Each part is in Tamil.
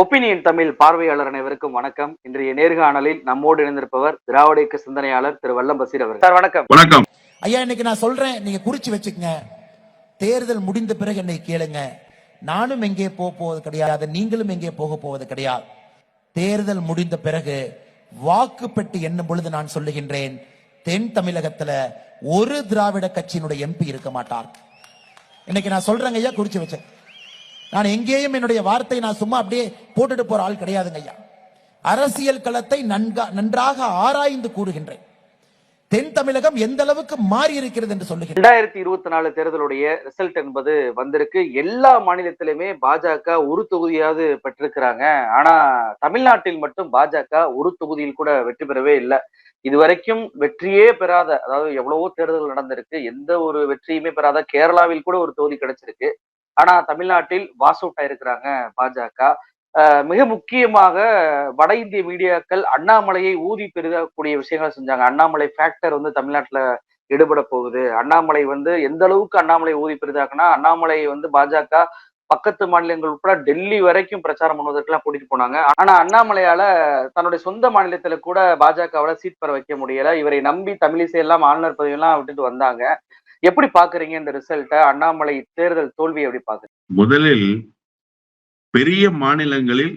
ஒப்பீனியன் தமிழ் பார்வையாளர் அனைவருக்கும் வணக்கம். இன்றைய நேர்காணலில் நம்மோடு இணைந்திருப்பவர் திராவிட இயக்க சிந்தனையாளர் திரு வல்லம் பசீர் அவர் சார் வணக்கம். வணக்கம். ஐயா இன்னைக்கு நான் சொல்றேன் நீங்க குறிச்சு வச்சுக்கங்க. தேர்தல் முடிந்த பிறகு என்னை கேளுங்க. நானும் எங்கே போக போவது கிடையாது நீங்களும் எங்கே போக போவது கிடையாது. தேர்தல் முடிந்த பிறகு வாக்கு பெட்டி எண்ணும் பொழுது நான் சொல்லுகின்றேன் தென் தமிழகத்துல ஒரு திராவிட கட்சியினுடைய எம்பி இருக்க மாட்டார். இன்னைக்கு நான் சொல்றேங்க ஐயா குறிச்சு வச்சேன் நான் எங்கேயும் என்னுடைய வார்த்தை நான் சும்மா அப்படியே போட்டுட்டு போற ஆள் கிடையாதுங்க ஐயா. அரசியல் களத்தை நன்கா நன்றாக ஆராய்ந்து கூறுகின்றேன். தென் தமிழகம் எந்த அளவுக்கு மாறி இருக்கிறது என்று சொல்லுகிறேன் ரெண்டாயிரத்தி இருபத்தி நாலு தேர்தலுடைய ரிசல்ட் என்பது வந்திருக்கு. எல்லா மாநிலத்திலுமே பாஜக ஒரு தொகுதியாவது பெற்றிருக்கிறாங்க. ஆனா தமிழ்நாட்டில் மட்டும் பாஜக ஒரு தொகுதியில் கூட வெற்றி பெறவே இல்லை. இதுவரைக்கும் வெற்றியே பெறாத அதாவது எவ்வளவோ தேர்தல் நடந்திருக்கு. எந்த ஒரு வெற்றியுமே பெறாத கேரளாவில் கூட ஒரு தொகுதி கிடைச்சிருக்கு. ஆனா தமிழ்நாட்டில் வாஸ் அவுட் ஆயிருக்கிறாங்க பாஜக. மிக முக்கியமாக வட இந்திய மீடியாக்கள் அண்ணாமலையை ஊதி பெருகக்கூடிய விஷயங்களை செஞ்சாங்க. அண்ணாமலை ஃபேக்டர் வந்து தமிழ்நாட்டுல ஈடுபட போகுது. அண்ணாமலை வந்து எந்த அளவுக்கு அண்ணாமலை ஊதி பெரிதாக்குனா அண்ணாமலை வந்து பாஜக பக்கத்து மாநிலங்கள் உட்பட டெல்லி வரைக்கும் பிரச்சாரம் பண்ணுவதற்கெல்லாம் கூட்டிட்டு போனாங்க. ஆனா அண்ணாமலையால தன்னுடைய சொந்த மாநிலத்துல கூட பாஜகவால சீட் பெற வைக்க முடியல. இவரை நம்பி தமிழிசை எல்லாம் ஆளுநர் பதவியெல்லாம் விட்டுட்டு வந்தாங்க. எப்படி பாக்குறீங்க இந்த ரிசல்ட்டை? அண்ணாமலை தேர்தல் தோல்வி எப்படி பாக்குறீங்க? முதலில் பெரிய மாநிலங்களில்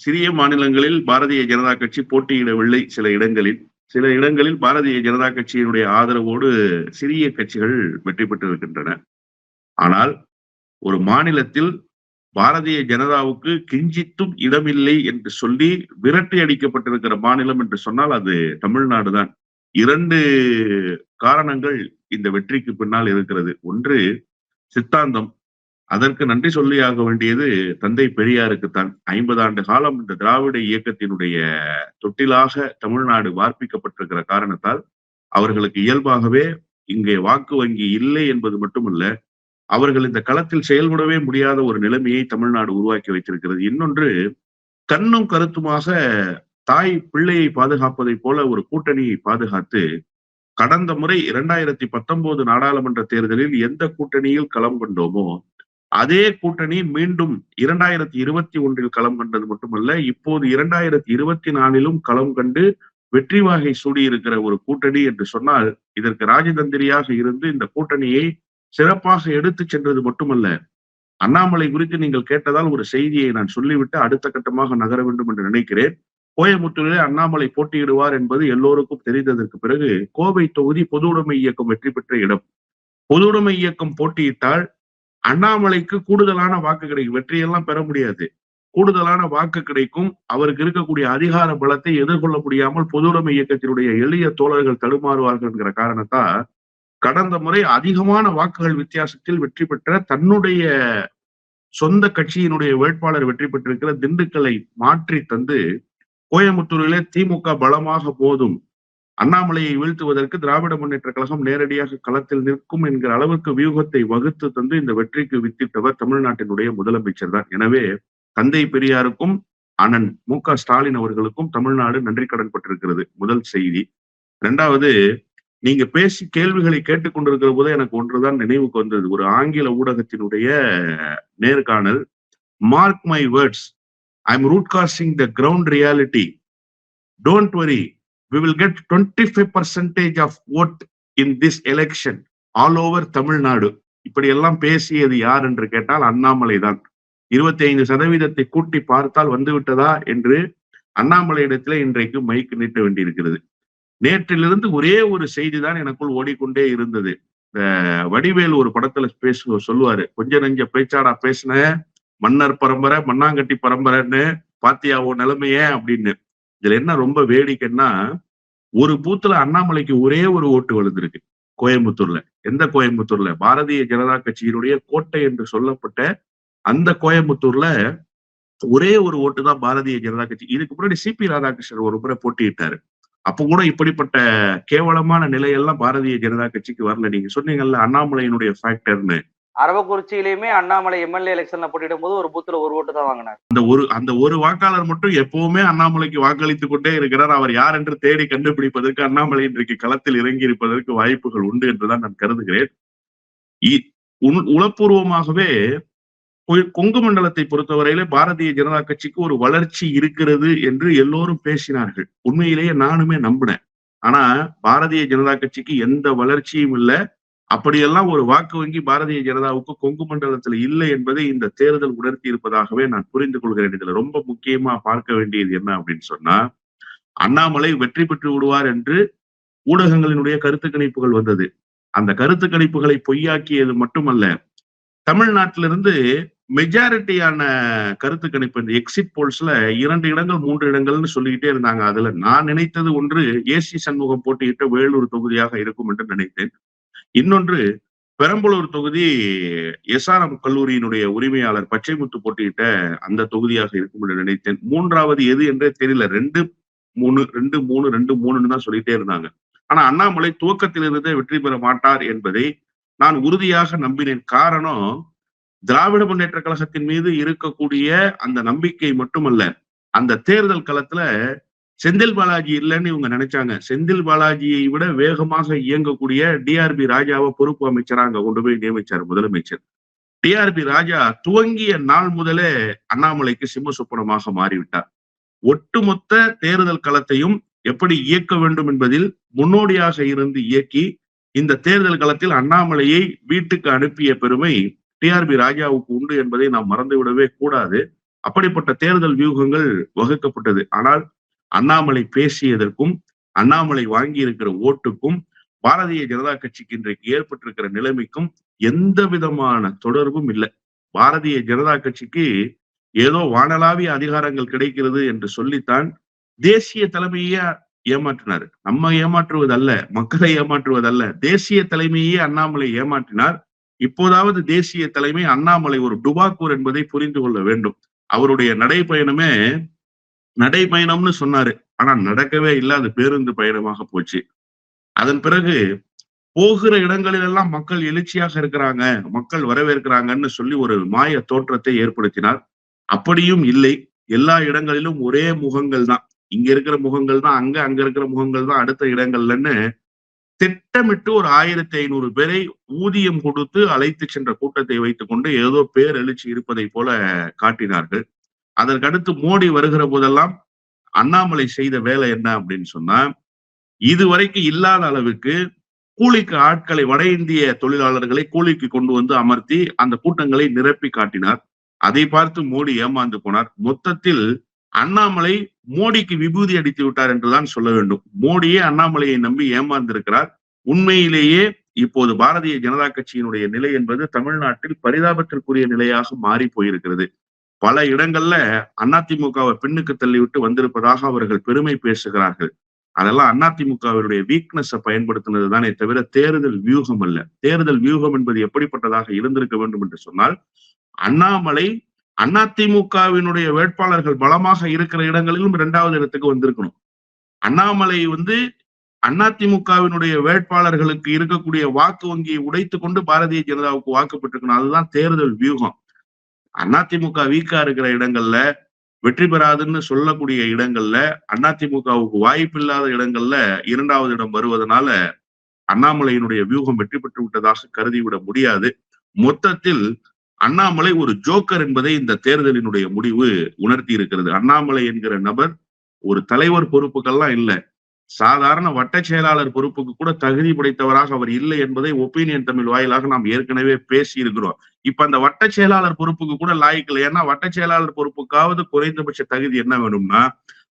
சிறிய மாநிலங்களில் பாரதிய ஜனதா கட்சி போட்டியிடவில்லை சில இடங்களில். சில இடங்களில் பாரதிய ஜனதா கட்சியினுடைய ஆதரவோடு சிறிய கட்சிகள் வெற்றி பெற்றிருக்கின்றன. ஆனால் ஒரு மாநிலத்தில் பாரதிய ஜனதாவுக்கு கிஞ்சித்தும் இடமில்லை என்று சொல்லி விரட்டி அடிக்கப்பட்டிருக்கிற மாநிலம் என்று சொன்னால் அது தமிழ்நாடு தான். இரண்டு காரணங்கள் இந்த வெற்றிக்கு பின்னால் இருக்கிறது. ஒன்று சித்தாந்தம். அதற்கு நன்றி சொல்லியாக வேண்டியது தந்தை பெரியாருக்குத்தான் ஐம்பது ஆண்டு காலம் இந்த திராவிட இயக்கத்தினுடைய தொட்டிலாக தமிழ்நாடு வார்ப்பிக்கப்பட்டிருக்கிற காரணத்தால் அவர்களுக்கு இயல்பாகவே இங்கே வாக்கு வங்கி இல்லை என்பது மட்டுமல்ல அவர்கள் இந்த களத்தில் செயல்படவே முடியாத ஒரு நிலைமையை தமிழ்நாடு உருவாக்கி வைத்திருக்கிறது. இன்னொன்று கண்ணும் கருத்துமாக தாய் பிள்ளையை பாதுகாப்பதைப் போல ஒரு கூட்டணியை பாதுகாத்து கடந்த முறை இரண்டாயிரத்தி பத்தொன்பது நாடாளுமன்ற தேர்தலில் எந்த கூட்டணியில் களம் கொண்டோமோ அதே கூட்டணி மீண்டும் இரண்டாயிரத்தி இருபத்தி ஒன்றில் களம் கண்டது மட்டுமல்ல இப்போது இரண்டாயிரத்தி இருபத்தி நாலிலும் களம் கண்டு வெற்றி வாகை சூடியிருக்கிற ஒரு கூட்டணி என்று சொன்னால் இதற்கு ராஜதந்திரியாக இருந்து இந்த கூட்டணியை சிறப்பாக எடுத்து சென்றது மட்டுமல்ல அண்ணாமலை குறித்து நீங்கள் கேட்டதால் ஒரு செய்தியை நான் சொல்லிவிட்டு அடுத்த கட்டமாக நகர வேண்டும் என்று நினைக்கிறேன். கோயமுத்தூரிலே அண்ணாமலை போட்டியிடுவார் என்பது எல்லோருக்கும் தெரிந்ததற்கு பிறகு கோவை தொகுதி பொது உடைமை இயக்கம் வெற்றி பெற்ற இடம். பொது உடைமை இயக்கம் போட்டியிட்டால் அண்ணாமலைக்கு கூடுதலான வாக்கு கிடைக்கும். வெற்றியெல்லாம் பெற முடியாது. கூடுதலான வாக்கு கிடைக்கும். அவருக்கு இருக்கக்கூடிய அதிகார பலத்தை எதிர்கொள்ள முடியாமல் பொதுவுடைமை இயக்கத்தினுடைய எளிய தோழர்கள் தடுமாறுவார்கள் என்கிற காரணத்தால் கடந்த முறை அதிகமான வாக்குகள் வித்தியாசத்தில் வெற்றி பெற்ற தன்னுடைய சொந்த கட்சியினுடைய வேட்பாளர் வெற்றி பெற்றிருக்கிற திண்டுக்கலை மாற்றி தந்து கோயம்புத்தூரிலே திமுக பலமாக போதும். அண்ணாமலையை வீழ்த்துவதற்கு திராவிட முன்னேற்ற கழகம் நேரடியாக களத்தில் நிற்கும் என்கிற அளவுக்கு வியூகத்தை வகுத்து தந்து இந்த வெற்றிக்கு வித்திட்டவர் தமிழ்நாட்டினுடைய முதலமைச்சர் தான். எனவே தந்தை பெரியாருக்கும் அண்ணன் மு க ஸ்டாலின் அவர்களுக்கும் தமிழ்நாடு நன்றி கடன் பட்டிருக்கிறது. முதல் செய்தி. இரண்டாவது நீங்க பேசி கேள்விகளை கேட்டுக்கொண்டிருக்கிற போதே எனக்கு ஒன்றுதான் நினைவுக்கு வந்தது. ஒரு ஆங்கில ஊடகத்தினுடைய நேர்காணல் mark my words I am root casting the ground reality don't worry we will get 25 percentage of vote in this election all over Tamil Nadu இப்படி எல்லாம் பேசியது யார் என்று கேட்டால் அண்ணாமலை தான். இருபத்தி ஐந்து சதவீதத்தை கூட்டி பார்த்தால் வந்து விட்டதா என்று அண்ணாமலை இடத்துல இன்றைக்கு மைக்கு நீட்ட வேண்டியிருக்கிறது. நேற்றிலிருந்து ஒரே ஒரு செய்தி தான் எனக்குள் ஓடிக்கொண்டே இருந்தது. இந்த வடிவேல் ஒரு படத்துல பேசு சொல்லுவாரு கொஞ்ச நெஞ்ச பேச்சாடா பேசின? மன்னர் பரம்பரை மண்ணாங்கட்டி பரம்பரைன்னு பாத்தியாவோ நிலைமையே அப்படின்னு. இதுல என்ன ரொம்ப வேடிக்கைன்னா ஒரு பூத்துல அண்ணாமலைக்கு ஒரே ஒரு ஓட்டு விழுந்திருக்கு கோயம்புத்தூர்ல. எந்த கோயம்புத்தூர்ல? பாரதிய ஜனதா கட்சியினுடைய கோட்டை என்று சொல்லப்பட்ட அந்த கோயம்புத்தூர்ல ஒரே ஒரு ஓட்டு தான் பாரதிய ஜனதா கட்சி. இதுக்கு முன்னாடி சிபி ராதாகிருஷ்ணன் ஒரு முறை போட்டியிட்டாரு. அப்ப கூட இப்படிப்பட்ட கேவலமான நிலையெல்லாம் பாரதிய ஜனதா கட்சிக்கு வரல. நீங்க சொன்னீங்கல்ல அண்ணாமலையினுடைய ஃபேக்டர்னு அரவக்குறிச்சியிலயுமே அண்ணாமலை எம்எல்ஏ எலெக்ஷன்ல போட்டிடும் போது ஒரு பூத்துல ஒரு ஓட்டு தான் வாங்கினார். அந்த ஒரு அந்த ஒரு வாக்காளர் மட்டும் எப்பவுமே அண்ணாமலைக்கு வாக்களித்துக் கொண்டே இருக்கிறார். அவர் யார் என்று தேடி கண்டுபிடிப்பதற்கு அண்ணாமலை இன்றைக்கு களத்தில் இறங்கி இருப்பதற்கு வாய்ப்புகள் உண்டு என்றுதான் நான் கருதுகிறேன். இ- உள்- உளப்பூர்வமாகவே கொங்கு மண்டலத்தை பொறுத்தவரையில பாரதிய ஜனதா கட்சிக்கு ஒரு வளர்ச்சி இருக்கிறது என்று எல்லோரும் பேசினார்கள். உண்மையிலேயே நானுமே நம்பினேன். ஆனா பாரதிய ஜனதா கட்சிக்கு எந்த வளர்ச்சியும் இல்ல. அப்படியெல்லாம் ஒரு வாக்கு வங்கி பாரதிய ஜனதாவுக்கு கொங்கு மண்டலத்துல இல்லை என்பதை இந்த தேர்தல் உணர்த்தி இருப்பதாகவே நான் புரிந்து கொள்கிறேன். இதுல ரொம்ப முக்கியமா பார்க்க வேண்டியது என்ன அப்படின்னு சொன்னா அண்ணாமலை வெற்றி பெற்று விடுவார் என்று ஊடகங்களினுடைய கருத்து கணிப்புகள் வந்தது. அந்த கருத்து கணிப்புகளை பொய்யாக்கியது மட்டுமல்ல தமிழ்நாட்டிலிருந்து மெஜாரிட்டியான கருத்து கணிப்பு இந்த எக்ஸிட் போல்ஸ்ல இரண்டு இடங்கள் மூன்று இடங்கள்னு சொல்லிக்கிட்டே இருந்தாங்க. அதுல நான் நினைத்தது ஒன்று ஏசி சண்முகம் போட்டியிட்ட வேலூர் தொகுதியாக இருக்கும் என்று நினைத்தேன். இன்னொன்று பெரம்பலூர் தொகுதி எஸ்ஆர்எம் கல்லூரியினுடைய உரிமையாளர் பச்சைமுத்து போட்டியிட்ட அந்த தொகுதியாக இருக்கும் என்று நினைத்தேன். மூன்றாவது எது என்றே தெரியல. ரெண்டு மூணு ரெண்டு மூணு ரெண்டு மூணுன்னு தான் சொல்லிட்டே இருந்தாங்க. ஆனா அண்ணாமலை துவக்கத்திலிருந்தே வெற்றி பெற மாட்டார் என்பதை நான் உறுதியாக நம்பினேன். காரணம் திராவிட முன்னேற்ற கழகத்தின் மீது இருக்கக்கூடிய அந்த நம்பிக்கை மட்டுமல்ல அந்த தேர்தல் களத்துல செந்தில் பாலாஜி இல்லைன்னு இவங்க நினைச்சாங்க. செந்தில் பாலாஜியை விட வேகமாக இயங்கக்கூடிய டிஆர்பி ராஜாவை பொறுப்பு அமைச்சரா அங்க கொண்டு போய் நியமிச்சார் முதலமைச்சர். டிஆர்பி ராஜா துவங்கிய நாள் முதலே அண்ணாமலைக்கு சிம்ம சொப்பனமாக மாறிவிட்டார். ஒட்டுமொத்த தேர்தல் களத்தையும் எப்படி இயக்க வேண்டும் என்பதில் முன்னோடியாக இருந்து இயக்கி இந்த தேர்தல் களத்தில் அண்ணாமலையை வீட்டுக்கு அனுப்பிய பெருமை டிஆர்பி ராஜாவுக்கு உண்டு என்பதை நாம் மறந்துவிடவே கூடாது. அப்படிப்பட்ட தேர்தல் வியூகங்கள் வகுக்கப்பட்டது. ஆனால் அண்ணாமலை பேசியதற்கும் அண்ணாமலை வாங்கி இருக்கிற ஓட்டுக்கும் பாரதிய ஜனதா கட்சிக்கு இன்றைக்கு ஏற்பட்டிருக்கிற நிலைமைக்கும் எந்த விதமான தொடர்பும் இல்லை. பாரதிய ஜனதா கட்சிக்கு ஏதோ வானலாவிய அதிகாரங்கள் கிடைக்கிறது என்று சொல்லித்தான் தேசிய தலைமையே ஏமாற்றினார். நம்ம ஏமாற்றுவதல்ல மக்களை ஏமாற்றுவதல்ல தேசிய தலைமையே அண்ணாமலை ஏமாற்றினார். இப்போதாவது தேசிய தலைமை அண்ணாமலை ஒரு டுபாக்கூர் என்பதை புரிந்து கொள்ள வேண்டும். அவருடைய நடைபயணமே நடைபயணம்னு சொன்னாரு. ஆனா நடக்கவே இல்லை. அது பேருந்து பயணமாக போச்சு. அதன் பிறகு போகிற இடங்களிலெல்லாம் மக்கள் எழுச்சியாக இருக்கிறாங்க. மக்கள் வரவேற்கிறாங்கன்னு சொல்லி ஒரு மாய தோற்றத்தை ஏற்படுத்தினார். அப்படியும் இல்லை. எல்லா இடங்களிலும் ஒரே முகங்கள் தான். இங்க இருக்கிற முகங்கள் தான் அங்க அங்க இருக்கிற முகங்கள் தான் அடுத்த இடங்கள்லன்னு திட்டமிட்டு ஒரு ஆயிரத்தி ஐநூறு பேரை ஊதியம் கொடுத்து அழைத்து சென்ற கூட்டத்தை வைத்துக்கொண்டு ஏதோ பேர் எழுச்சி இருப்பதை போல காட்டினார்கள். அதற்கடுத்து மோடி வருகிற போதெல்லாம் அண்ணாமலை செய்த வேலை என்ன அப்படின்னு சொன்னா இதுவரைக்கும் இல்லாத அளவுக்கு கூலிக்கு ஆட்களை வட இந்திய தொழிலாளர்களை கூலிக்கு கொண்டு வந்து அமர்த்தி அந்த கூட்டங்களை நிரப்பி காட்டினார். அதை பார்த்து மோடி ஏமாந்து போனார். மொத்தத்தில் அண்ணாமலை மோடிக்கு விபூதி அடித்து விட்டார் என்றுதான் சொல்ல வேண்டும். மோடியே அண்ணாமலையை நம்பி ஏமாந்திருக்கிறார். உண்மையிலேயே இப்போது பாரதிய ஜனதா கட்சியினுடைய நிலை என்பது தமிழ்நாட்டில் பரிதாபத்திற்குரிய நிலையாக மாறி போயிருக்கிறது. பல இடங்கள்ல அதிமுகவை பின்னுக்கு தள்ளிவிட்டு வந்திருப்பதாக அவர்கள் பெருமை பேசுகிறார்கள். அதெல்லாம் அதிமுகவினுடைய வீக்னஸை பயன்படுத்தினது தானே தவிர தேர்தல் வியூகம் அல்ல. தேர்தல் வியூகம் என்பது எப்படிப்பட்டதாக இருந்திருக்க வேண்டும் என்று சொன்னால் அண்ணாமலை அதிமுகவினுடைய வேட்பாளர்கள் பலமாக இருக்கிற இடங்களிலும் இரண்டாவது இடத்துக்கு வந்திருக்கணும். அண்ணாமலை வந்து அதிமுகவினுடைய வேட்பாளர்களுக்கு இருக்கக்கூடிய வாக்கு வங்கியை உடைத்து கொண்டு பாரதிய ஜனதாவுக்கு வாக்குப்பட்டிருக்கணும் அதுதான் தேர்தல் வியூகம். அதிமுக வீக்கா இருக்கிற இடங்கள்ல வெற்றி பெறாதுன்னு சொல்லக்கூடிய இடங்கள்ல அதிமுகவுக்கு வாய்ப்பு இல்லாத இடங்கள்ல இரண்டாவது இடம் வருவதனால அண்ணாமலையினுடைய வியூகம் வெற்றி பெற்று விட்டதாக கருதிவிட முடியாது. மொத்தத்தில் அண்ணாமலை ஒரு ஜோக்கர் என்பதை இந்த தேர்தலினுடைய முடிவு உணர்த்தி இருக்கிறது. அண்ணாமலை என்கிற நபர் ஒரு தலைவர் பொறுப்புகள்லாம் இல்ல. சாதாரண வட்ட செயலாளர் பொறுப்புக்கு கூட தகுதி படைத்தவராக அவர் இல்லை என்பதை ஒப்பீனியன் தமிழ் வாயிலாக நாம் ஏற்கனவே பேசி இருக்கிறோம் இப்ப அந்த வட்ட செயலாளர் பொறுப்புக்கு கூட லாய்க்கல ஏன்னா வட்ட செயலாளர் பொறுப்புக்காவது குறைந்தபட்ச தகுதி என்ன வேணும்னா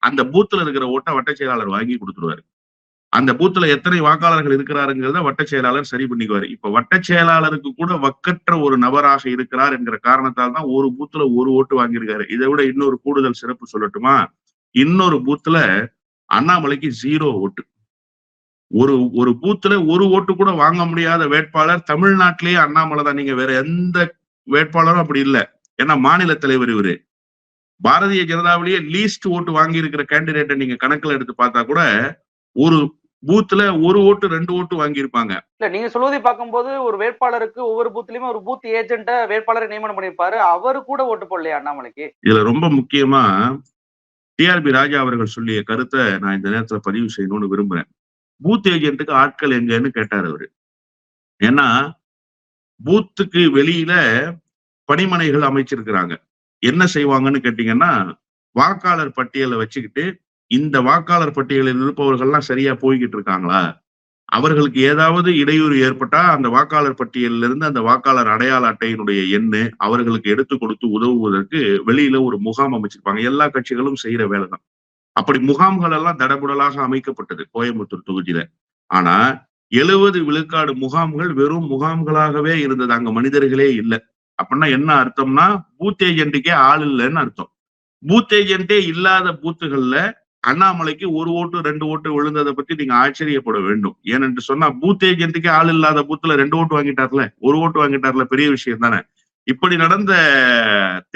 அந்த பூத்துல இருக்கிற ஓட்டை வட்ட செயலாளர் வாங்கி கொடுத்துருவாரு. அந்த பூத்துல எத்தனை வாக்காளர்கள் இருக்கிறாருங்கிறத வட்ட செயலாளர் சரி பண்ணிக்குவாரு. இப்ப வட்ட செயலாளருக்கு கூட வக்கற்ற ஒரு நபராக இருக்கிறார் என்கிற காரணத்தால் தான் ஒரு பூத்துல ஒரு ஓட்டு வாங்கியிருக்காரு. இதை விட இன்னொரு கூடுதல் சிறப்பு சொல்லட்டுமா? இன்னொரு பூத்துல அண்ணாமலைக்கு ஜீரோ ஓட்டு. ஒரு ஒரு பூத்துல ஒரு ஓட்டு கூட வாங்க முடியாத வேட்பாளர் தமிழ்நாட்டிலேயே அண்ணாமலை தான். நீங்க வேற எந்த வேட்பாளரும் அப்படி இல்லை. ஏன்னா மாநில தலைவர் இவரு. பாரதிய ஜனதாவிலேயே லீஸ்ட் ஓட்டு வாங்கி இருக்கிற கேண்டிடேட்டை நீங்க கணக்குல எடுத்து பார்த்தா கூட ஒரு பூத்துல ஒரு ஓட்டு ரெண்டு ஓட்டு வாங்கியிருப்பாங்க. இல்ல நீங்க சொல்வதை பார்க்கும்போது ஒரு வேட்பாளருக்கு ஒவ்வொரு பூத்லயுமே ஒரு பூத் ஏஜென்ட்ட வேட்பாளரை நியமனம் பண்ணியிருப்பாரு. அவரு கூட ஓட்டு போடலையா அண்ணாமலைக்கு? இதுல ரொம்ப முக்கியமா டிஆர்பி ராஜா அவர்கள் சொல்லிய கருத்தை நான் இந்த நேரத்துல பதிவு செய்யணும்னு விரும்புறேன். பூத் ஏஜென்ட்டுக்கு ஆட்கள் எங்கன்னு கேட்டார் அவரு. ஏன்னா பூத்துக்கு வெளியில பணிமனைகள் அமைச்சிருக்கிறாங்க. என்ன செய்வாங்கன்னு கேட்டீங்கன்னா வாக்காளர் பட்டியலை வச்சுக்கிட்டு இந்த வாக்காளர் பட்டியலில் இருப்பவர்கள்லாம் சரியா போய்கிட்டு இருக்காங்களா? அவர்களுக்கு ஏதாவது இடையூறு ஏற்பட்டா அந்த வாக்காளர் பட்டியலிருந்து அந்த வாக்காளர் அடையாள அட்டையினுடைய எண்ணு அவர்களுக்கு எடுத்து கொடுத்து உதவுவதற்கு வெளியில ஒரு முகாம் அமைச்சிருப்பாங்க. எல்லா கட்சிகளும் செய்யற வேலை தான் அப்படி முகாம்கள் எல்லாம் தடபுடலாக அமைக்கப்பட்டது கோயம்புத்தூர் தொகுதியில. ஆனா எழுபது விழுக்காடு முகாம்கள் வெறும் முகாம்களாகவே இருந்தது. அங்க மனிதர்களே இல்லை. அப்படின்னா என்ன அர்த்தம்னா பூத் ஏஜென்ட்டுக்கே ஆள் இல்லைன்னு அர்த்தம். பூத் ஏஜென்ட்டே இல்லாத பூத்துகள்ல அண்ணாமலைக்கு ஒரு ஓட்டு ரெண்டு ஓட்டு விழுந்ததை பத்தி நீங்க ஆச்சரியப்பட வேண்டும். ஏனென்று சொன்னா பூத் ஏஜென்ட்டுக்கே ஆள் இல்லாத பூத்துல ரெண்டு ஓட்டு வாங்கிட்டார்ல? ஒரு ஓட்டு வாங்கிட்டார்ல? பெரிய விஷயம் தானே. இப்படி நடந்த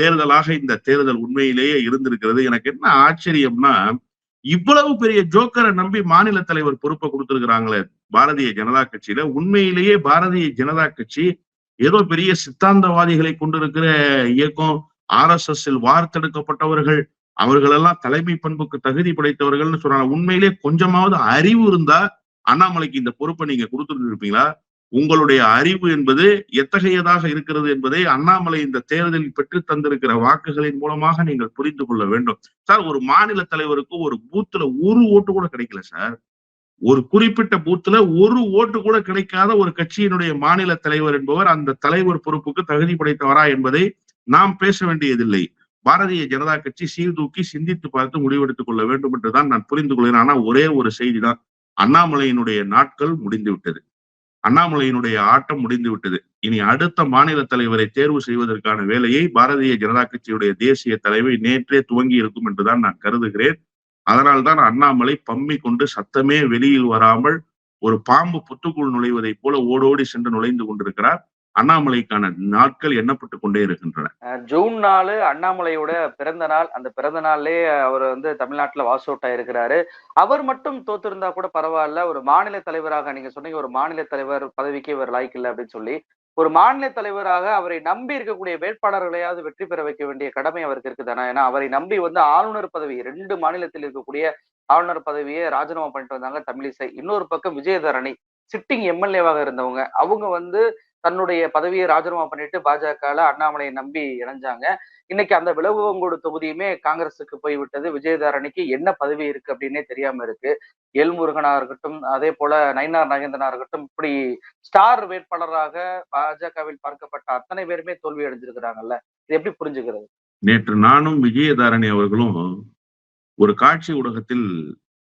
தேர்தலாக இந்த தேர்தல் உண்மையிலேயே இருந்திருக்கிறது. எனக்கு என்ன ஆச்சரியம்னா இவ்வளவு பெரிய ஜோக்கரை நம்பி மாநில தலைவர் பொறுப்பை கொடுத்திருக்கிறாங்களே பாரதிய ஜனதா கட்சியில. உண்மையிலேயே பாரதிய ஜனதா கட்சி ஏதோ பெரிய சித்தாந்தவாதிகளை கொண்டிருக்கிற இயக்கம் ஆர் எஸ் எஸ் வார்த்தெடுக்கப்பட்டவர்கள் அவர்களெல்லாம் தலைமை பண்புக்கு தகுதி படைத்தவர்கள்னு சொல்றாங்க உண்மையிலே கொஞ்சமாவது அறிவு இருந்தா அண்ணாமலைக்கு இந்த பொறுப்பை நீங்க கொடுத்துருப்பீங்களா? உங்களுடைய அறிவு என்பது எத்தகையதாக இருக்கிறது என்பதை அண்ணாமலை இந்த தேர்தலில் பெற்று தந்திருக்கிற வாக்குகளின் மூலமாக நீங்கள் புரிந்து கொள்ள வேண்டும். சார் ஒரு மாநில தலைவருக்கு ஒரு பூத்துல ஒரு ஓட்டு கூட கிடைக்கல சார். ஒரு குறிப்பிட்ட பூத்துல ஒரு ஓட்டு கூட கிடைக்காத ஒரு கட்சியினுடைய மாநில தலைவர் என்பவர் அந்த தலைவர் பொறுப்புக்கு தகுதி படைத்தவரா என்பதை நாம் பேச வேண்டியதில்லை. பாரதிய ஜனதா கட்சி சீர்தூக்கி சிந்தித்து பார்த்து முடிவெடுத்துக் கொள்ள வேண்டும் என்றுதான் நான் புரிந்து கொள்கிறேன். ஆனா ஒரே ஒரு செய்தி தான் அண்ணாமலையினுடைய நாட்கள் முடிந்து விட்டது. அண்ணாமலையினுடைய ஆட்டம் முடிந்து விட்டது. இனி அடுத்த மாநில தலைவரை தேர்வு செய்வதற்கான வேலையை பாரதிய ஜனதா கட்சியுடைய தேசிய தலைமை நேற்றே துவங்கி இருக்கும் என்றுதான் நான் கருதுகிறேன். அதனால்தான் அண்ணாமலை பம்மி கொண்டு சத்தமே வெளியில் வராமல் ஒரு பாம்பு புத்துக்குள் நுழைவதைப் போல ஓடோடி சென்று நுழைந்து கொண்டிருக்கிறார். அண்ணாமலைக்கான நாட்கள் எண்ணப்பட்டு கொண்டே இருக்கின்றன. ஜூன் நாலு அண்ணாமலையோட பிறந்த நாள். அந்த பிறந்த நாள்லயே அவர் வந்து தமிழ்நாட்டுல வாஸ் அவுட் ஆயிருக்கிறாரு அவர் மட்டும் தோத்திருந்தா கூட பரவாயில்ல. ஒரு மாநில தலைவராக நீங்க சொன்னீங்க ஒரு மாநில தலைவர் பதவிக்கு இவர் லாய்க்கு இல்லை அப்படின்னு சொல்லி. ஒரு மாநில தலைவராக அவரை நம்பி இருக்கக்கூடிய வேட்பாளர்களையாவது வெற்றி பெற வைக்க வேண்டிய கடமை அவருக்கு இருக்குதானா? ஏன்னா அவரை நம்பி வந்து ஆளுநர் பதவி ரெண்டு மாநிலத்தில் இருக்கக்கூடிய ஆளுநர் பதவியை ராஜினாமா பண்ணிட்டு வந்தாங்க தமிழிசை. இன்னொரு பக்கம் விஜயதரணி சிட்டிங் எம்எல்ஏவாக இருந்தவங்க. அவங்க வந்து தன்னுடைய பதவியை ராஜினாமா பண்ணிட்டு பாஜகல அண்ணாமலையை நம்பி இணைஞ்சாங்க. இன்னைக்கு அந்த விலகுவங்கோடு தொகுதியுமே காங்கிரஸுக்கு போய்விட்டது விஜயதாரணிக்கு என்ன பதவி இருக்கு அப்படின்னே தெரியாம இருக்கு. எல்முருகனா இருக்கட்டும் அதே போல நயினார் நகேந்திரனா இருக்கட்டும் இப்படி ஸ்டார் வேட்பாளராக பாஜகவில் பார்க்கப்பட்ட அத்தனை பேருமே தோல்வி அடைஞ்சிருக்கிறாங்கல்ல. இது எப்படி புரிஞ்சுக்கிறது? நேற்று நானும் விஜயதாரணி அவர்களும் ஒரு காட்சி ஊடகத்தில்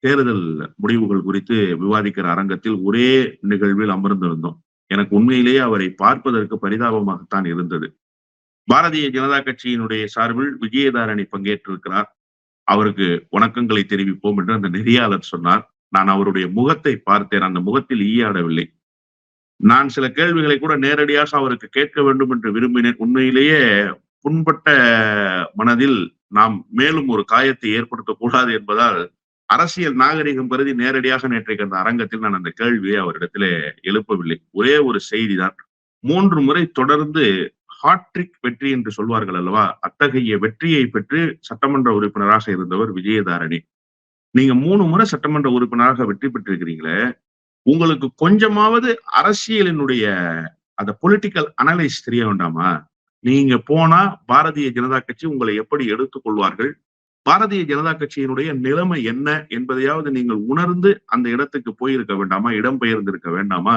தேர்தல் முடிவுகள் குறித்து விவாதிக்கிற அரங்கத்தில் ஒரே நிகழ்வில் அமர்ந்திருந்தோம். எனக்கு உண்மையிலேயே அவரை பார்ப்பதற்கு பரிதாபமாகத்தான் இருந்தது. பாரதிய ஜனதா கட்சியினுடைய சார்பில் விஜயதாரணி பங்கேற்றிருக்கிறார். அவருக்கு வணக்கங்களை தெரிவிப்போம் என்று அந்த நெறியாளர் சொன்னார். நான் அவருடைய முகத்தை பார்த்தேன். அந்த முகத்தில் ஈயாடவில்லை. நான் சில கேள்விகளை கூட நேரடியாக அவருக்கு கேட்க வேண்டும் என்று விரும்பினேன். உண்மையிலேயே புண்பட்ட மனதில் நாம் மேலும் ஒரு காயத்தை ஏற்படுத்தக்கூடாது என்பதால் அரசியல் நாகரிகம் பருதி நேரடியாக நேற்றைக்கு அந்த அரங்கத்தில் நான் அந்த கேள்வியை அவரிடத்திலே எழுப்பவில்லை. ஒரே ஒரு செய்தி தான் மூன்று முறை தொடர்ந்து ஹாட்ரிக் வெற்றி என்று சொல்வார்கள் அல்லவா? அத்தகைய வெற்றியை பெற்று சட்டமன்ற உறுப்பினராக இருந்தவர் விஜயதாரணி. நீங்க மூணு முறை சட்டமன்ற உறுப்பினராக வெற்றி பெற்றிருக்கிறீங்களே உங்களுக்கு கொஞ்சமாவது அரசியலினுடைய அந்த பொலிட்டிக்கல் அனலைஸ் தெரிய வேண்டாமா? நீங்க போனா பாரதிய ஜனதா கட்சி உங்களை எப்படி எடுத்துக்கொள்வார்கள்? பாரதிய ஜனதா கட்சியினுடைய நிலைமை என்ன என்பதையாவது நீங்கள் உணர்ந்து அந்த இடத்துக்கு போயிருக்க வேண்டாமா? இடம் பெயர்ந்திருக்க வேண்டாமா?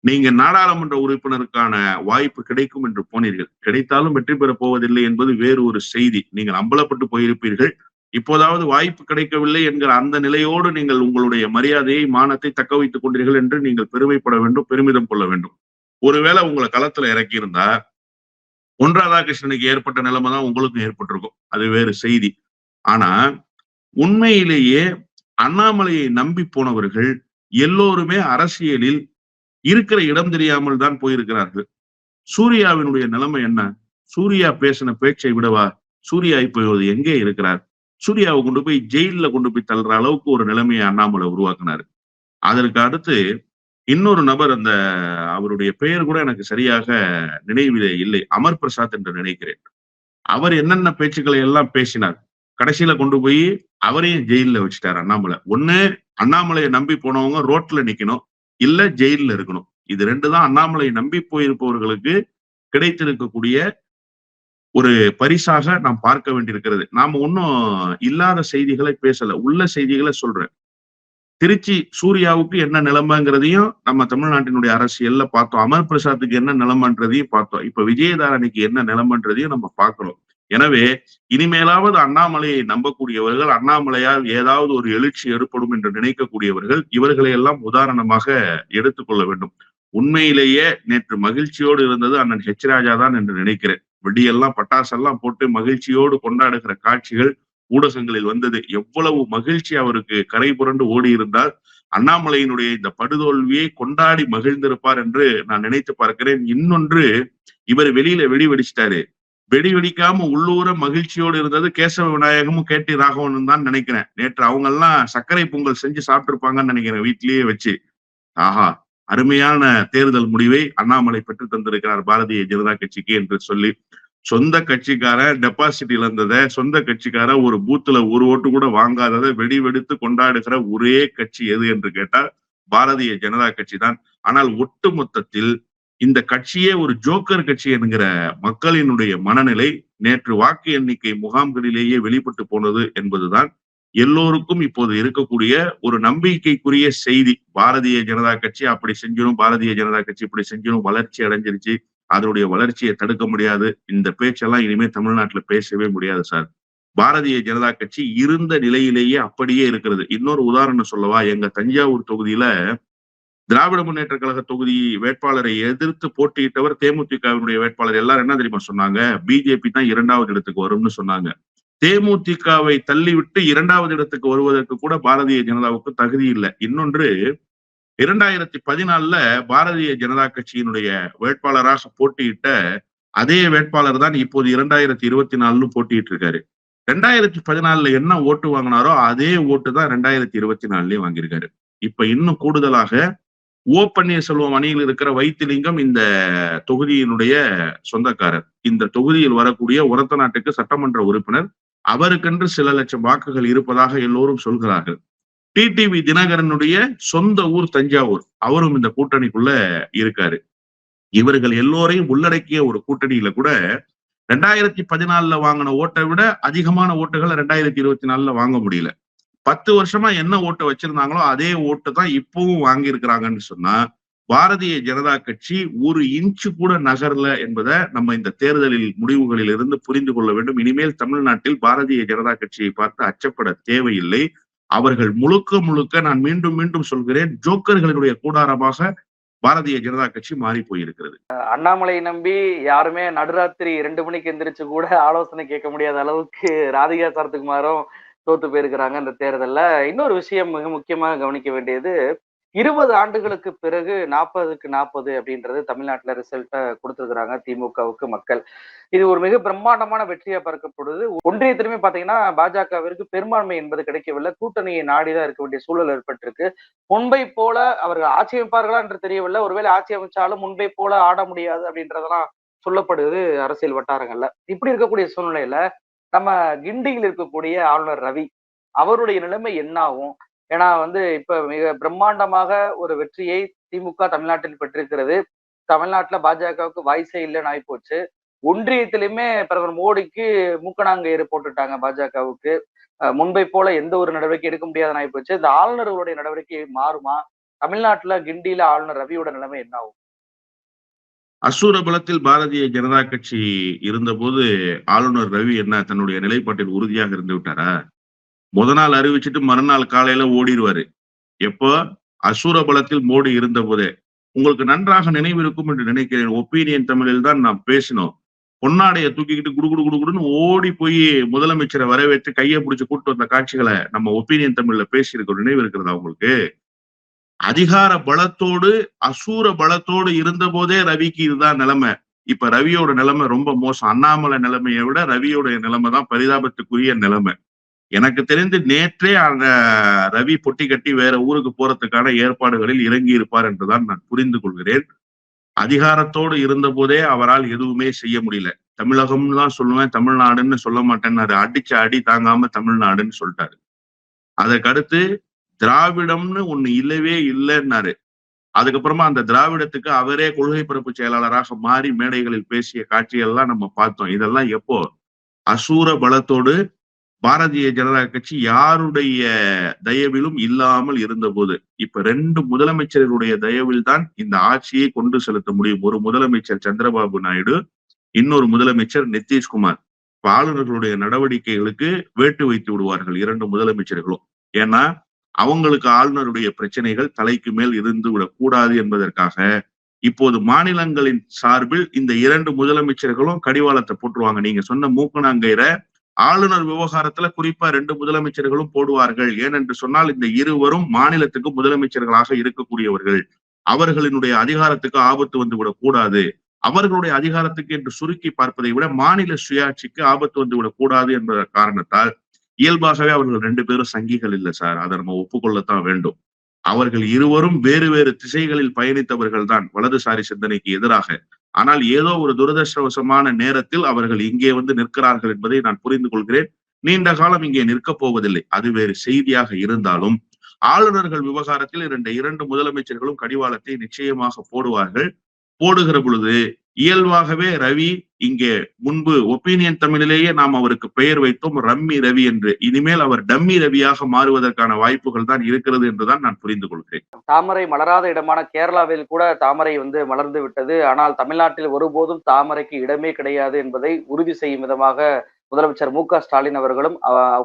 நீங்க நாடாளுமன்ற உறுப்பினருக்கான வாய்ப்பு கிடைக்கும் என்று போனீர்கள். கிடைத்தாலும் வெற்றி பெறப் போவதில்லை என்பது வேறு ஒரு செய்தி. நீங்கள் அம்பலப்பட்டு போயிருப்பீர்கள். இப்போதாவது வாய்ப்பு கிடைக்கவில்லை என்கிற அந்த நிலையோடு நீங்கள் உங்களுடைய மரியாதையை மானத்தை தக்க வைத்துக் கொண்டீர்கள் என்று நீங்கள் பெருமைப்பட வேண்டும் பெருமிதம் கொள்ள வேண்டும். ஒருவேளை உங்களை களத்துல இறக்கியிருந்தா ஒன் பொன் ராதாகிருஷ்ணனுக்கு ஏற்பட்ட நிலைமை தான் உங்களுக்கும் ஏற்பட்டிருக்கும். அது வேறு செய்தி. ஆனா உண்மையிலேயே அண்ணாமலையை நம்பி போனவர்கள் எல்லோருமே அரசியலில் இருக்கிற இடம் தெரியாமல் தான் போயிருக்கிறார்கள். சூர்யாவினுடைய நிலைமை என்ன? சூர்யா பேசின பேச்சை விடவா? சூர்யா இப்போது எங்கே இருக்கிறார்? சூர்யாவை கொண்டு போய் ஜெயில கொண்டு போய் தள்ளுற அளவுக்கு ஒரு நிலைமையை அண்ணாமலை உருவாக்குனாரு. அதற்கு அடுத்து இன்னொரு நபர் அந்த அவருடைய பெயர் கூட எனக்கு சரியாக நினைவிலே இல்லை. அமர் பிரசாத் என்று நினைக்கிறேன். அவர் என்னென்ன பேச்சுக்களை எல்லாம் பேசினார்? கடைசியில கொண்டு போய் அவரையும் ஜெயில வச்சுட்டாரு அண்ணாமலை. ஒண்ணு அண்ணாமலையை நம்பி போனவங்க ரோட்ல நிக்கணும் இல்ல ஜெயில இருக்கணும். இது ரெண்டு தான் அண்ணாமலையை நம்பி போயிருப்பவர்களுக்கு கிடைத்திருக்கக்கூடிய ஒரு பரிசாக நாம் பார்க்க வேண்டியிருக்கிறது. நாம ஒன்றும் இல்லாத செய்திகளை பேசல உள்ள செய்திகளை சொல்றேன். திருச்சி சூர்யாவுக்கு என்ன நிலைமைங்கிறதையும் நம்ம தமிழ்நாட்டினுடைய அரசியல்ல பார்த்தோம். அமர் பிரசாத்துக்கு என்ன நிலைமைன்றதையும் பார்த்தோம். இப்ப விஜயதாரணிக்கு என்ன நிலைமைன்றதையும் நம்ம பார்க்கிறோம். எனவே இனிமேலாவது அண்ணாமலையை நம்பக்கூடியவர்கள் அண்ணாமலையால் ஏதாவது ஒரு எழுச்சி ஏற்படும் என்று நினைக்கக்கூடியவர்கள் இவர்களை எல்லாம் உதாரணமாக எடுத்துக்கொள்ள வேண்டும். உண்மையிலேயே நேற்று மகிழ்ச்சியோடு இருந்தது அண்ணன் ஹெச் ராஜா தான் என்று நினைக்கிறேன். வெடியெல்லாம் பட்டாசெல்லாம் போட்டு மகிழ்ச்சியோடு கொண்டாடுகிற காட்சிகள் ஊடகங்களில் வந்தது. எவ்வளவு மகிழ்ச்சி அவருக்கு கரை புரண்டு ஓடி இருந்தால் அண்ணாமலையினுடைய இந்த படுதோல்வியை கொண்டாடி மகிழ்ந்திருப்பார் என்று நான் நினைத்து பார்க்கிறேன். இன்னொன்று இவர் வெளியில வெடி வெடிச்சிட்டாரு. வெடி வெடிக்காம உள்ளூர மகிழ்ச்சியோடு இருந்தது கேசவ விநாயகமும் கேட்டி ராகவனும் தான் நினைக்கிறேன். நேற்று அவங்க எல்லாம் சர்க்கரை பொங்கல் செஞ்சு சாப்பிட்டிருப்பாங்கன்னு நினைக்கிறேன் வீட்லயே வச்சு. ஆஹா அருமையான தேர்தல் முடிவை அண்ணாமலை பெற்று தந்திருக்கிறார் பாரதிய ஜனதா கட்சிக்கு என்று சொல்லி. சொந்த கட்சிக்காரன் டெபாசிட் இழந்ததை சொந்த கட்சிக்காரன் ஒரு பூத்துல ஒரு ஓட்டு கூட வாங்காததை வெடி வெடித்து கொண்டாடுகிற ஒரே கட்சி எது என்று கேட்டால் பாரதிய ஜனதா கட்சி தான். ஆனால் ஒட்டு மொத்தத்தில் இந்த கட்சியே ஒரு ஜோக்கர் கட்சி என்கிற மக்களினுடைய மனநிலை நேற்று வாக்கு எண்ணிக்கை முகாம்களிலேயே வெளிப்பட்டு போனது என்பதுதான் எல்லோருக்கும் இப்போது இருக்கக்கூடிய ஒரு நம்பிக்கைக்குரிய செய்தி. பாரதிய ஜனதா கட்சி அப்படி செஞ்சிடும் பாரதிய ஜனதா கட்சி இப்படி செஞ்சிடும் வளர்ச்சி அடைஞ்சிருச்சு அதனுடைய வளர்ச்சியை தடுக்க முடியாது இந்த பேச்செல்லாம் இனிமே தமிழ்நாட்டுல பேசவே முடியாது சார். பாரதிய ஜனதா கட்சி இருந்த நிலையிலேயே அப்படியே இருக்கிறது. இன்னொரு உதாரணம் சொல்லவா எங்க தஞ்சாவூர் தொகுதியில திராவிட முன்னேற்ற கழக தொகுதி வேட்பாளரை எதிர்த்து போட்டியிட்டவர் தேமுதிகவினுடைய வேட்பாளர். எல்லாரும் என்ன தெரியுமா சொன்னாங்க? பிஜேபி தான் இரண்டாவது இடத்துக்கு வரும்னு சொன்னாங்க. தேமுதிகவை தள்ளிவிட்டு இரண்டாவது இடத்துக்கு வருவதற்கு கூட பாரதிய ஜனதாவுக்கு தகுதி இல்லை. இன்னொன்று இரண்டாயிரத்தி பதினாலுல பாரதிய ஜனதா கட்சியினுடைய வேட்பாளராக போட்டியிட்ட அதே வேட்பாளர் தான் இப்போது இரண்டாயிரத்தி இருபத்தி நாலுல போட்டிட்டு இருக்காரு. ரெண்டாயிரத்தி பதினாலுல என்ன ஓட்டு வாங்கினாரோ அதே ஓட்டு தான் ரெண்டாயிரத்தி இருபத்தி நாலுலயும் வாங்கியிருக்காரு. இப்ப இன்னும் கூடுதலாக ஓ பன்னீர்செல்வம் அணியில் இருக்கிற வைத்திலிங்கம் இந்த தொகுதியினுடைய சொந்தக்காரர். இந்த தொகுதியில் வரக்கூடிய உரத்த நாட்டுக்கு சட்டமன்ற உறுப்பினர். அவருக்கென்று சில லட்சம் வாக்குகள் இருப்பதாக எல்லோரும் சொல்கிறார்கள். டிடிவி தினகரனுடைய சொந்த ஊர் தஞ்சாவூர். அவரும் இந்த கூட்டணிக்குள்ள இருக்காரு. இவர்கள் எல்லோரையும் உள்ளடக்கிய ஒரு கூட்டணியில கூட ரெண்டாயிரத்தி பதினாலுல வாங்கின ஓட்டை விட அதிகமான ஓட்டுகளை ரெண்டாயிரத்தி இருபத்தி நாலுல வாங்க முடியல. பத்து வருஷமா என்ன ஓட்டை வச்சிருந்தாங்களோ அதே ஓட்டு தான் இப்பவும் வாங்கியிருக்கிறாங்கன்னு சொன்னா பாரதிய ஜனதா கட்சி ஒரு இன்ச்சு கூட நகர்ல என்பதை நம்ம இந்த தேர்தலில் முடிவுகளில் இருந்து புரிந்து கொள்ள வேண்டும். இனிமேல் தமிழ்நாட்டில் பாரதிய ஜனதா கட்சியை பார்த்து அச்சப்பட தேவையில்லை. அவர்கள் முழுக்க முழுக்க நான் மீண்டும் மீண்டும் சொல்கிறேன் ஜோக்கர்களுடைய கூடாரமாக பாரதிய ஜனதா கட்சி மாறி போயிருக்கிறது. அண்ணாமலையை நம்பி யாருமே நடுராத்திரி ரெண்டு மணிக்கு எந்திரிச்சு கூட ஆலோசனை கேட்க முடியாத அளவுக்கு ராதிகா சரத்குமாரும் தோத்து போயிருக்கிறாங்க இந்த தேர்தல்ல. இன்னொரு விஷயம் மிக முக்கியமாக கவனிக்க வேண்டியது இருபது ஆண்டுகளுக்கு பிறகு நாற்பதுக்கு நாற்பது அப்படின்றது தமிழ்நாட்டுல ரிசல்ட்டை கொடுத்துருக்குறாங்க திமுகவுக்கு மக்கள். இது ஒரு மிக பிரம்மாண்டமான வெற்றியாக பார்க்கப்படுது. ஒன்றியத்திலுமே பாத்தீங்கன்னா பாஜகவிற்கு பெரும்பான்மை என்பது கிடைக்கவில்லை. கூட்டணியை நாடிதான் இருக்க வேண்டிய சூழல் ஏற்பட்டிருக்கு. முன்பை போல அவர்கள் ஆட்சி அமைப்பார்களா என்று தெரியவில்லை. ஒருவேளை ஆட்சி அமைச்சாலும் முன்பை போல ஆட முடியாது அப்படின்றதெல்லாம் சொல்லப்படுது அரசியல் வட்டாரங்கள்ல. இப்படி இருக்கக்கூடிய சூழ்நிலையில நம்ம கிண்டியில் இருக்கக்கூடிய ஆளுநர் ரவி அவருடைய நிலைமை என்ன ஆகும் ஏன்னா வந்து இப்ப மிக பிரம்மாண்டமாக ஒரு வெற்றியை திமுக தமிழ்நாட்டில் பெற்றிருக்கிறது. தமிழ்நாட்டுல பாஜகவுக்கு வாய்ஸே இல்லைன்னு ஆயிப்போச்சு. ஒன்றியத்திலுமே பிரதமர் மோடிக்கு மூக்கணாங்கயிறு போட்டுட்டாங்க பாஜகவுக்கு. முன்பை போல எந்த ஒரு நடவடிக்கை எடுக்க முடியாதுன்னு ஆயிப்போச்சு. இந்த ஆளுநர்களுடைய நடவடிக்கை மாறுமா? தமிழ்நாட்டுல கிண்டியில ஆளுநர் ரவியோட நிலைமை என்ன ஆகும் அசூர பலத்தில் பாரதிய ஜனதா கட்சி இருந்தபோது ஆளுநர் ரவி என்ன தன்னுடைய நிலைப்பாட்டில் உறுதியாக இருந்து விட்டாரா? முத நாள் அறிவிச்சுட்டு மறுநாள் காலையில ஓடிடுவாரு எப்போ? அசூர பலத்தில் மோடி இருந்த போதே உங்களுக்கு நன்றாக நினைவு இருக்கும் என்று நினைக்கிறேன். ஒப்பீனியன் தமிழில் தான் நான் பேசினோம். பொன்னாடையை தூக்கிக்கிட்டு குடு குடு குடு குடுன்னு ஓடி போய் முதலமைச்சரை வரவேற்று கையை பிடிச்சி கூட்டு வந்த காட்சிகளை நம்ம ஒப்பீனியன் தமிழ்ல பேசியிருக்கோம் நினைவு இருக்கிறதா உங்களுக்கு? அதிகார பலத்தோடு அசூர பலத்தோடு இருந்த போதே ரவிக்கு இதுதான் நிலைமை. இப்ப ரவியோட நிலைமை ரொம்ப மோசம். அண்ணாமலை நிலைமையை விட ரவியோட நிலைமை தான் பரிதாபத்துக்குரிய நிலைமை. எனக்கு தெரிந்து நேற்றே அந்த ரவி பொட்டி கட்டி வேற ஊருக்கு போறதுக்கான ஏற்பாடுகளில் இறங்கி இருப்பார் என்றுதான் நான் புரிந்து கொள்கிறேன். அதிகாரத்தோடு இருந்த போதே அவரால் எதுவுமே செய்ய முடியல. தமிழகம்னு தான் சொல்லுவேன் தமிழ்நாடுன்னு சொல்ல மாட்டேன்னு அடிச்ச அடி தாங்காம தமிழ்நாடுன்னு சொல்லிட்டாரு. அதற்கடுத்து திராவிடம்னு ஒண்ணு இல்லவே இல்லைன்னாரு. அதுக்கப்புறமா அந்த திராவிடத்துக்கு அவரே கொள்கை பரப்பு செயலாளராக மாறி மேடைகளில் பேசிய காட்சியெல்லாம் நம்ம பார்த்தோம். இதெல்லாம் எப்போ? அசூர பலத்தோடு பாரதிய ஜனதா கட்சி யாருடைய தயவிலும் இல்லாமல் இருந்தபோது இப்ப ரெண்டு முதலமைச்சர்களுடைய தயவில் தான் இந்த ஆட்சியை கொண்டு செலுத்த முடியும். ஒரு முதலமைச்சர் சந்திரபாபு நாயுடு இன்னொரு முதலமைச்சர் நிதிஷ்குமார். இப்ப ஆளுநர்களுடைய நடவடிக்கைகளுக்கு வேட்டு வைத்து விடுவார்கள் இரண்டு முதலமைச்சர்களும். ஏன்னா அவங்களுக்கு ஆளுநருடைய பிரச்சனைகள் தலைக்கு மேல் இருந்து விடக்கூடாது என்பதற்காக இப்போது மாநிலங்களின் சார்பில் இந்த இரண்டு முதலமைச்சர்களும் கடிவாளத்தை போட்டுருவாங்க. நீங்க சொன்ன மூக்கனாங்கயிற ஆளுநர் விவகாரத்துல குறிப்பா ரெண்டு முதலமைச்சர்களும் போடுவார்கள். ஏனென்று சொன்னால் இந்த இருவரும் மாநிலத்துக்கு முதலமைச்சர்களாக இருக்கக்கூடியவர்கள். அவர்களினுடைய அதிகாரத்துக்கு ஆபத்து வந்து விடக்கூடாது. அவர்களுடைய அதிகாரத்துக்கு என்று சுருக்கி பார்ப்பதை விட மாநில சுயாட்சிக்கு ஆபத்து வந்து விடக்கூடாது கூடாது என்ற காரணத்தால் இயல்பாகவே அவர்கள் ரெண்டு பேரும் சங்கிகள் இல்லை சார். அதை நம்ம ஒப்புக்கொள்ளத்தான் வேண்டும். அவர்கள் இருவரும் வேறு வேறு திசைகளில் பயணித்தவர்கள் தான் வலதுசாரி சிந்தனைக்கு எதிராக. ஆனால் ஏதோ ஒரு துரதிருஷ்டவசமான நேரத்தில் அவர்கள் இங்கே வந்து நிற்கிறார்கள் என்பதை நான் புரிந்து கொள்கிறேன். நீண்ட காலம் இங்கே நிற்கப் போவதில்லை. அது வேறு செய்தியாக இருந்தாலும் ஆளுநர்கள் விவகாரத்தில் இரண்டு இரண்டு முதலமைச்சர்களும் கடிவாளத்தை நிச்சயமாக போடுவார்கள். போடுகிற பொழுது இயல்பாகவே ரவி இங்கே முன்பு ஒப்பீனியன் தமிழிலேயே நாம் அவருக்கு பெயர் வைத்தோம் ரம்மி ரவி என்று. இனிமேல் அவர் டம்மி ரவியாக மாறுவதற்கான வாய்ப்புகள் தான் இருக்கிறது என்றுதான் நான் புரிந்து கொள்கிறேன். தாமரை மலராத இடமான கேரளாவில் கூட தாமரை வந்து மலர்ந்து விட்டது. ஆனால் தமிழ்நாட்டில் ஒருபோதும் தாமரைக்கு இடமே கிடையாது என்பதை உறுதி செய்யும் விதமாக முதலமைச்சர் மு க ஸ்டாலின் அவர்களும்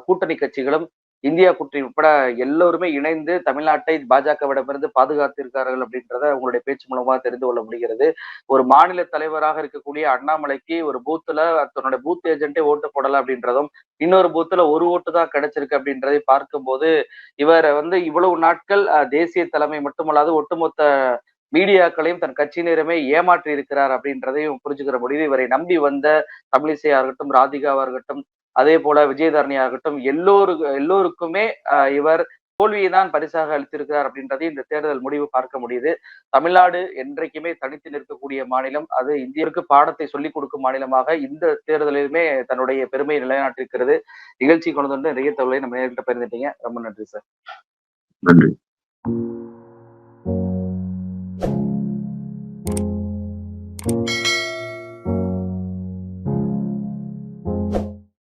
கூட்டணி கட்சிகளும் இந்தியா கூட்டணி உட்பட எல்லோருமே இணைந்து தமிழ்நாட்டை பாஜகவிடமிருந்து பாதுகாத்திருக்கிறார்கள் அப்படின்றத உங்களுடைய பேச்சு மூலமா தெரிந்து கொள்ள முடிகிறது. ஒரு மாநில தலைவராக இருக்கக்கூடிய அண்ணாமலைக்கு ஒரு பூத்துல தன்னுடைய பூத் ஏஜென்ட்டே ஓட்டு போடல அப்படின்றதும் இன்னொரு பூத்துல ஒரு ஓட்டு தான் கிடைச்சிருக்கு அப்படின்றதை பார்க்கும்போது இவர் வந்து இவ்வளவு நாட்கள் தேசிய தலைமை மட்டுமல்லாது ஒட்டுமொத்த மீடியாக்களையும் தன் கட்சியினருமே ஏமாற்றி இருக்கிறார் அப்படின்றதையும் புரிஞ்சுக்கிற முடியுது இவரை நம்பி வந்த தமிழிசையா இருக்கட்டும் ராதிகாவா இருக்கட்டும் அதே போல விஜயதரணி ஆகட்டும் எல்லோரு எல்லோருக்குமே இவர் தோல்வியை தான் பரிசாக அளித்திருக்கிறார் அப்படின்றதை இந்த தேர்தல் முடிவு பார்க்க முடியுது. தமிழ்நாடு என்றைக்குமே தனித்து நிற்கக்கூடிய மாநிலம். அது இந்தியருக்கு பாடத்தை சொல்லிக் கொடுக்கும் மாநிலமாக இந்த தேர்தலிலுமே தன்னுடைய பெருமையை நிலைநாட்டிருக்கிறது நிகழ்ச்சி கொண்டு வந்து நிறைய தகவலை நம்ம நேரிட்ட பகிர்ந்துட்டீங்க. ரொம்ப நன்றி சார். நன்றி.